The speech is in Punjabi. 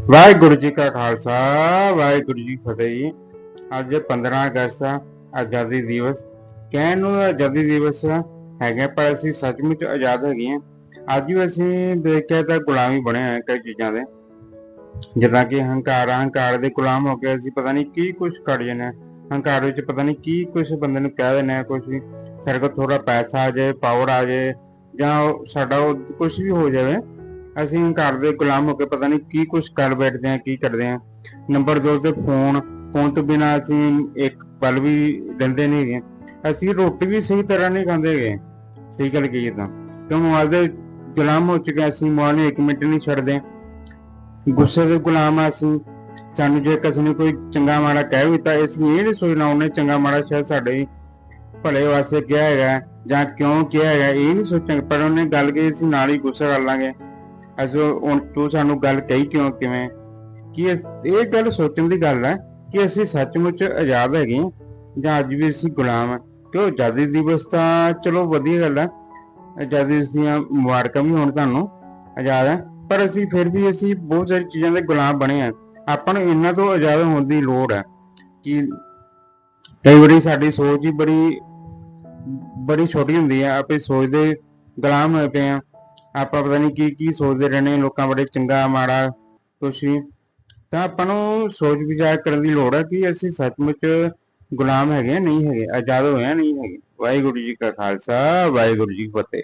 ਵਾਹਿਗੁਰੂ ਜੀ ਕਾ ਖਾਲਸਾ, ਵਾਹਿਗੁਰੂ ਜੀ ਫਤਿਹ। ਜੀ ਅੱਜ 15 ਅਗਸਤ ਆਜ਼ਾਦੀ ਦਿਵਸ। ਕਹਿਣ ਨੂੰ ਆਜ਼ਾਦੀ ਦਿਵਸ ਹੈਗਾ, ਪਰ ਅਸੀਂ ਸੱਚਮੁੱਚ ਆਜ਼ਾਦ ਹੈਗੇ ਹਾਂ ਅੱਜ ਵੀ ਅਸੀਂ ਦੇਖਿਆ ਤਾਂ ਗੁਲਾਮੀ ਬਣੇ ਹੋਏ ਕਈ ਚੀਜ਼ਾਂ ਦੇ। ਜਿੱਦਾਂ ਕਿ ਹੰਕਾਰ ਹੰਕਾਰ ਦੇ ਗੁਲਾਮ ਹੋ ਕੇ ਅਸੀਂ ਪਤਾ ਨਹੀਂ ਕੀ ਕੁਝ ਕਰ ਜਾਂਦੇ ਹਾਂ ਹੰਕਾਰ ਵਿੱਚ ਪਤਾ ਨਹੀਂ ਕੀ ਕੁਝ ਬੰਦੇ ਨੂੰ ਕਹਿ ਦੇਣਾ ਆ ਕੁਝ ਵੀ। ਸਾਡੇ ਕੋਲ ਥੋੜਾ ਪੈਸਾ ਆ ਜਾਏ ਪਾਵਰ ਆ ਜਾਏ, ਜਾਂ ਉਹ ਸਾਡਾ ਕੁਝ ਵੀ ਹੋ ਜਾਵੇ। ਅਸੀਂ ਘਰ ਦੇ ਗੁਲਾਮ ਹੋ ਕੇ ਪਤਾ ਨਹੀਂ ਕੀ ਕੁਝ ਕਰ ਬੈਠਦੇ ਆ ਕੀ ਕਰਦੇ ਆ ਨੰਬਰ 2 ਤੇ ਫੋਨ ਫੋਨ ਤੋਂ ਬਿਨਾ ਅਸੀਂ ਇੱਕ ਪਲ ਵੀ ਲੈਂਦੇ ਨਹੀਂ ਹੈਗੇ। ਅਸੀਂ ਰੋਟੀ ਵੀ ਸਹੀ ਤਰ੍ਹਾਂ ਨਹੀਂ ਖਾਂਦੇ ਹੈਗੇ। ਸਹੀ ਗੱਲ ਕਹੀਏ ਤਾਂ। ਕਿਉਂ ਮੋਬਾਈਲ ਦੇ ਗੁਲਾਮ ਹੋ ਚੁੱਕੇ ਅਸੀਂ ਮੋਬਾਈਲ ਨੂੰ ਇੱਕ ਮਿੰਟ ਨਹੀਂ ਛੱਡਦੇ। ਗੁੱਸੇ ਦੇ ਗੁਲਾਮ ਆ ਅਸੀਂ। ਸਾਨੂੰ ਜੇ ਕਿਸੇ ਨੇ ਕੋਈ ਚੰਗਾ ਮਾੜਾ ਕਹਿ ਵੀ ਤਾਂ ਅਸੀਂ ਇਹ ਨਹੀਂ ਸੋਚਣਾ ਉਹਨੇ ਚੰਗਾ ਮਾੜਾ ਸ਼ਾਇਦ ਸਾਡੇ ਭਲੇ ਵਾਸਤੇ ਕਿਹਾ ਹੈਗਾ, ਜਾਂ ਕਿਉਂ ਕਿਹਾ ਹੈਗਾ, ਇਹ ਨਹੀਂ ਸੋਚਾਂਗੇ। ਪਰ ਉਹਨੇ ਗੱਲ ਕਹੀ, ਅਸੀਂ ਨਾਲ ਹੀ ਗੁੱਸਾ ਕਰ ਲਾਂਗੇ। ਅਸੀਂ ਹੁਣ ਤੂੰ ਸਾਨੂੰ ਗੱਲ ਕਹੀ ਕਿਉਂ, ਕਿਵੇਂ? ਕਿ ਇਹ ਗੱਲ ਸੋਚਣ ਦੀ ਗੱਲ ਹੈ ਕਿ ਅਸੀਂ ਸੱਚਮੁੱਚ ਆਜ਼ਾਦ ਹੈਗੇ ਹਾਂ ਜਾਂ ਅੱਜ ਵੀ ਅਸੀਂ ਗੁਲਾਮ ਹਾਂ। ਕਿਉਂ ਆਜ਼ਾਦੀ ਦਿਵਸ ਤਾਂ ਚਲੋ ਵਧੀਆ ਗੱਲ ਹੈ। ਆਜ਼ਾਦੀ ਦਿਵਸ ਦੀਆਂ ਮੁਬਾਰਕਾਂ ਵੀ ਹੋਣ ਤੁਹਾਨੂੰ, ਆਜ਼ਾਦ ਹੈ। ਪਰ ਅਸੀਂ ਫਿਰ ਵੀ ਅਸੀਂ ਬਹੁਤ ਸਾਰੀ ਚੀਜ਼ਾਂ ਦੇ ਗੁਲਾਮ ਬਣੇ ਆ ਆਪਾਂ ਨੂੰ ਇਹਨਾਂ ਤੋਂ ਆਜ਼ਾਦ ਹੋਣ ਦੀ ਲੋੜ ਹੈ ਕਿ ਕਈ ਵਾਰੀ ਸਾਡੀ ਸੋਚ ਹੀ ਬੜੀ ਬੜੀ ਛੋਟੀ ਹੁੰਦੀ ਹੈ। ਆਪੇ ਸੋਚ ਦੇ ਗੁਲਾਮ ਹੋਏ ਪਏ ਆ ਆਪਾਂ ਪਤਾ ਨਹੀਂ ਕੀ ਕੀ ਸੋਚਦੇ ਰਹਿੰਦੇ ਲੋਕਾਂ ਬੜੇ ਚੰਗਾ ਮਾੜਾ ਕੁਛ ਵੀ। ਤਾਂ ਆਪਾਂ ਨੂੰ ਸੋਚ ਵਿਚਾਰ ਕਰਨ ਦੀ ਲੋੜ ਹੈ ਕਿ ਅਸੀਂ ਸੱਚਮੁੱਚ ਗੁਲਾਮ ਹੈਗੇ ਆ, ਨਹੀਂ ਹੈਗੇ। ਆਜ਼ਾਦ ਹੋਏ ਆ ਨਹੀਂ ਹੈਗੇ। ਵਾਹਿਗੁਰੂ ਜੀ ਕਾ ਖਾਲਸਾ ਵਾਹਿਗੁਰੂ ਜੀ ਕੀ ਫਤਿਹ।